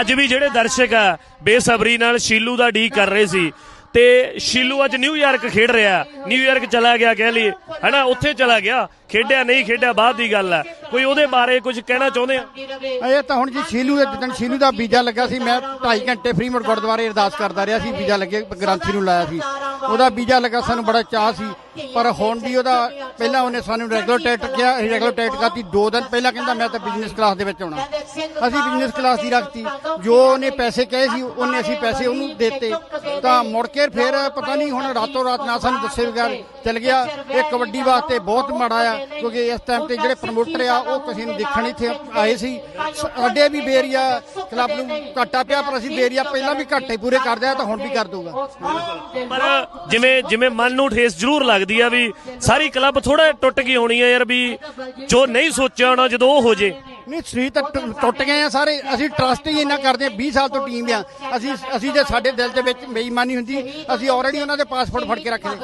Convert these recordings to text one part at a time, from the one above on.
ਅੱਜ ਵੀ ਜਿਹੜੇ ਦਰਸ਼ਕ ਆ, ਬੇਸਬਰੀ ਨਾਲ ਸ਼ੀਲੂ ਦਾ ਡੀ ਕਰ ਰਹੇ ਸੀ ਤੇ ਸ਼ੀਲੂ ਅੱਜ ਨਿਊਯਾਰਕ ਖੇਡ ਰਿਹਾ। ਨਿਊਯਾਰਕ ਚਲਾ ਗਿਆ ਕਹਿ ਲਈਏ। ਹਨਾ, ਉੱਥੇ ਚਲਾ ਗਿਆ। ਖੇਡਿਆ ਨਹੀਂ, ਖੇਡਿਆ ਬਾਅਦ ਦੀ ਗੱਲ ਹੈ ਕੋਈ ਉਹਦੇ ਬਾਰੇ ਕੁਝ ਕਹਿਣਾ ਚਾਹੁੰਦੇ ਆ ਇਹ ਤਾਂ ਹੁਣ ਜੀ ਸ਼ੀਲੂ ਦੇ ਜਿੱਦਣ ਸ਼ੀਲੂ ਦਾ ਵੀਜ਼ਾ ਲੱਗਾ ਸੀ। ਮੈਂ 2.5 ਘੰਟੇ ਫਰੀਮੋਡ ਗੁਰਦੁਆਰੇ ਅਰਦਾਸ ਕਰਦਾ ਰਿਹਾ ਸੀ। ਵੀਜ਼ਾ ਲੱਗੇ, ਗ੍ਰੰਥੀ ਨੂੰ ਲਾਇਆ ਸੀ। ਉਹਦਾ ਵੀਜ਼ਾ ਲੱਗਾ, ਸਾਨੂੰ ਬੜਾ ਚਾਹ ਸੀ। ਪਰ ਹੁਣ ਵੀ ਉਹਦਾ ਪਹਿਲਾਂ ਉਹਨੇ ਸਾਨੂੰ ਰੈਗੂਲਰ ਟਿਕਟ ਕਿਹਾ ਅਸੀਂ ਰੈਗੂਲਰ ਟਿਕਟ ਕਰਤੀ ਦੋ ਦਿਨ ਪਹਿਲਾਂ ਕਹਿੰਦਾ ਮੈਂ ਤਾਂ ਬਿਜ਼ਨਸ ਕਲਾਸ ਦੇ ਵਿੱਚ ਆਉਣਾ। ਅਸੀਂ ਬਿਜ਼ਨਸ ਕਲਾਸ ਦੀ ਰੱਖਤੀ। ਜੋ ਉਹਨੇ ਪੈਸੇ ਕਹੇ ਸੀ ਉਹਨੇ ਅਸੀਂ ਪੈਸੇ ਉਹਨੂੰ ਦਿੱਤੇ। ਤਾਂ ਮੁੜ ਕੇ ਫਿਰ ਪਤਾ ਨਹੀਂ ਹੁਣ ਰਾਤੋਂ ਰਾਤ ਨਾ ਸਾਨੂੰ ਦੱਸੇ ਬਗੈਰ ਚਲ ਗਿਆ। ਇਹ ਕਬੱਡੀ ਵਾਸਤੇ ਬਹੁਤ ਮਾੜਾ ਆ ਕਿਉਂਕਿ ਇਸ ਟਾਈਮ ਤੇ ਜਿਹੜੇ ਪ੍ਰਮੋਟਰ ਆ ਉਹ ਕਿਸੇ ਨੂੰ ਦੇਖਣ ਇੱਥੇ ਆਏ ਸੀ। ਸਾਡੇ ਵੀ ਬੇਰੀਆ ਕਲੱਬ ਨੂੰ ਘਾਟਾ ਪਿਆ ਪਰ ਅਸੀਂ ਬੇਰੀਆ ਪਹਿਲਾਂ ਵੀ ਘਾਟੇ ਪੂਰੇ ਕਰਦੇ ਆ ਤਾਂ ਹੁਣ ਵੀ ਕਰ ਦੂਗਾ ਪਰ ਜਿਵੇਂ ਜਿਵੇਂ ਮਨ ਨੂੰ ਠੇਸ ਜ਼ਰੂਰ ਲੱਗਦੀ ਆ ਵੀ ਸਾਰੀ ਕਲੱਬ ਥੋੜਾ ਟੁੱਟ ਗਈ ਹੋਣੀ ਆ ਯਾਰ ਵੀ ਜੋ ਨਹੀਂ ਸੋਚਿਆ ਹੋਣਾ ਜਦੋਂ ਉਹ ਹੋ ਜੇ। ਨਹੀਂ, ਸਰੀਰ ਤਾਂ ਟੁ- ਟੁੱਟ ਗਏ ਆ ਸਾਰੇ। ਅਸੀਂ ਟਰਸਟ ਹੀ ਇੰਨਾ ਕਰਦੇ ਆ 20 ਸਾਲ ਤੋਂ ਟੀਮ ਆ। ਅਸੀਂ ਅਸੀਂ ਜੇ ਸਾਡੇ ਦਿਲ ਦੇ ਵਿੱਚ ਬੇਈਮਾਨੀ ਹੁੰਦੀ, ਅਸੀਂ ਆਲਰੇਡੀ ਉਹਨਾਂ ਦੇ ਪਾਸਪੋਰਟ ਫੜ ਕੇ ਰੱਖਦੇ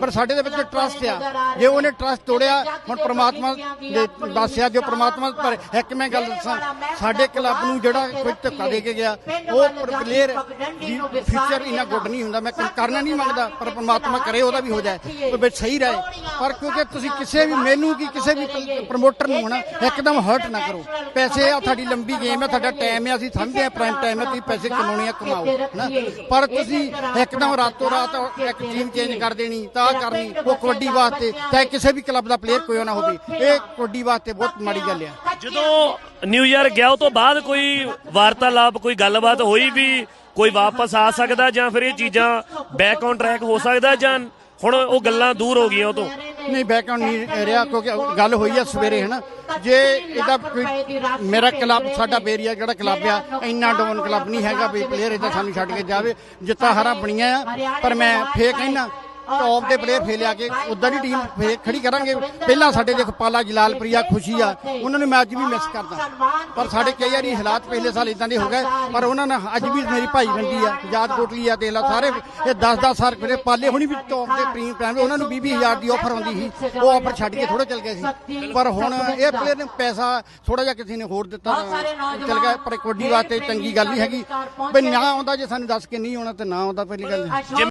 ਪਰ ਸਾਡੇ ਦੇ ਵਿੱਚ ਟਰਸਟ ਆ। ਜੇ ਉਹਨੇ ਟਰਸਟ ਤੋੜਿਆ, ਹੁਣ ਪ੍ਰਮਾਤਮਾ ਦੇ ਦੱਸਿਆ ਜੋ ਪ੍ਰਮਾਤਮਾ ਪਰ ਇੱਕ ਮੈਂ ਗੱਲ ਦੱਸਾਂ, ਸਾਡੇ ਕਲੱਬ ਨੂੰ ਜਿਹੜਾ ਕੋਈ ਧੱਕਾ ਦੇ ਕੇ ਗਿਆ, ਉਹ ਪਲੇਅਰ ਦੀ ਫਿਊਚਰ ਇੰਨਾ ਗੁੱਡ ਨਹੀਂ ਹੁੰਦਾ। ਮੈਂ ਕਰਨਾ ਨਹੀਂ ਮੰਗਦਾ, ਪਰ ਪ੍ਰਮਾਤਮਾ ਕਰੇ, ਉਹਦਾ ਵੀ ਹੋ ਜਾਏ। ਉਹ ਵਿੱਚ ਸਹੀ ਰਹੇ। ਪਰ ਕਿਉਂਕਿ ਤੁਸੀਂ ਕਿਸੇ ਵੀ ਮੈਨੂੰ ਕੀ, ਕਿਸੇ ਵੀ ਪ੍ਰਮੋਟਰ ਨੂੰ ਹੋਣਾ, ਇੱਕਦਮ ਹਰਟ ਨਾ ਕਰੋ। ਪੈਸੇ ਆ ਤੁਹਾਡੀ ਲੰਬੀ ਗੇਮ ਹੈ ਤੁਹਾਡਾ ਟਾਈਮ ਹੈ ਅਸੀਂ ਸਮਝਦੇ ਆ ਪ੍ਰਾਈਮ ਟਾਈਮ ਹੈ ਤੁਸੀਂ ਪੈਸੇ ਕਮਾਉਣੇ ਆ ਕਮਾਓ ਨਾ। ਪਰ ਤੁਸੀਂ ਇੱਕਦਮ ਰਾਤੋਂ ਰਾਤ ਇੱਕ ਟੀਮ ਚੇਂਜ ਕਰ ਦੇਣੀ ਤਾਂ ਕਰਨੀ ਉਹ ਕਬੱਡੀ ਵਾਸਤੇ ਚਾਹੇ ਕਿਸੇ ਵੀ ਕਲੱਬ ਦਾ ਪਲੇਅਰ ਕੋਈ ਨਾ ਹੋਵੇ ਇਹ ਕਬੱਡੀ ਵਾਸਤੇ ਬਹੁਤ ਮਾੜੀ ਗੱਲ ਆ। ਜਦੋਂ ਨਿਊਯਾਰਕ ਗਿਆ ਉਹ ਤੋਂ ਬਾਅਦ ਕੋਈ ਵਾਰਤਾਲਾਪ ਕੋਈ ਗੱਲਬਾਤ ਹੋਈ ਵੀ ਕੋਈ ਵਾਪਸ ਆ ਸਕਦਾ ਜਾਂ ਫਿਰ ਇਹ ਚੀਜ਼ਾਂ ਬੈਕ ਔਨ ਟਰੈਕ ਹੋ ਸਕਦਾ ਜਾਂ ਹੁਣ ਉਹ ਗੱਲਾਂ ਦੂਰ ਹੋ ਗਈਆਂ ਉਹ ਤੋਂ? ਨਹੀਂ ਬੈਕਗ੍ਰਾਉਂਡ ਨਹੀਂ ਰਿਹਾ? ਕਿਉਂਕਿ ਗੱਲ ਹੋਈ ਆ ਸਵੇਰੇ ਹਨਾ? ਜੇ ਇਹਦਾ ਮੇਰਾ ਕਲੱਬ ਸਾਡਾ ਬੇਰੀਆ ਜਿਹੜਾ ਕਲੱਬ ਆ ਇੰਨਾ ਡਾਊਨ ਕਲੱਬ ਨਹੀਂ ਹੈਗਾ ਵੀ ਪਲੇਅਰ ਇਹਦਾ ਸਾਨੂੰ ਛੱਡ ਕੇ ਜਾਵੇ ਜਿੱਤਾ ਹਰਾ ਬਣੀਆਂ ਆ ਪਰ ਮੈਂ ਫੇਰ ਕਹਿਣਾ ਟੌਪ ਦੇ ਪਲੇਅਰ ਫੇਰ ਲਿਆ ਕੇ ਉਦਾਂ ਦੀ ਟੀਮ ਫੇਰ ਖੜੀ ਕਰਾਂਗੇ। ਪਹਿਲਾਂ ਸਾਡੇ ਦੇਖੋ ਪਾਲਾ ਜਲਾਲਪ੍ਰਿਆ ਖੁਸ਼ੀ ਆ ਉਹਨਾਂ ਨੇ ਮੈਂ ਅੱਜ ਵੀ ਮਿਸ ਕਰਦਾ ਪਰ ਸਾਡੇ ਕਈ ਵਾਰੀ ਹਾਲਾਤ ਪਹਿਲੇ ਸਾਲ ਇਦਾਂ ਦੇ ਹੋ ਗਏ ਪਰ ਉਹਨਾਂ ਨੇ ਅੱਜ ਵੀ ਮੇਰੀ ਭਾਈ ਬੰਦੀ ਆ ਯਾਦ ਕੋਟਲੀ ਆ ਦੇਖ ਲਾ ਸਾਰੇ ਇਹ 10-10 ਸਾਲ ਮੇਰੇ ਪਾਲੇ ਹੁਣੀ ਵੀ ਟੌਪ ਦੇ ਪ੍ਰੀਮ ਪ੍ਰਾਈਮ ਉਹਨਾਂ ਨੂੰ 20-20000 ਦੀ ਆਫਰ ਆਉਂਦੀ ਸੀ ਉਹ ਆਫਰ ਛੱਡ ਕੇ ਥੋੜਾ ਚਲ ਗਏ ਸੀ। ਪਰ ਹੁਣ ਇਹ ਪਲੇਅਰ ਨੇ ਪੈਸਾ ਥੋੜਾ ਜਿਹਾ ਕਿਸੇ ਨੇ ਹੋਰ ਦਿੱਤਾ ਚਲ ਗਿਆ ਪਰ ਕੋਡੀ ਵਾਸਤੇ ਚੰਗੀ ਗੱਲ ਨਹੀਂ ਹੈਗੀ। ਵੀ ਨਾ ਆਉਂਦਾ ਜੇ ਸਾਨੂੰ ਦੱਸ ਕੇ ਨਹੀਂ ਆਉਣਾ ਤੇ ਨਾ ਆਉਂਦਾ ਪਹਿਲੀ ਗੱਲ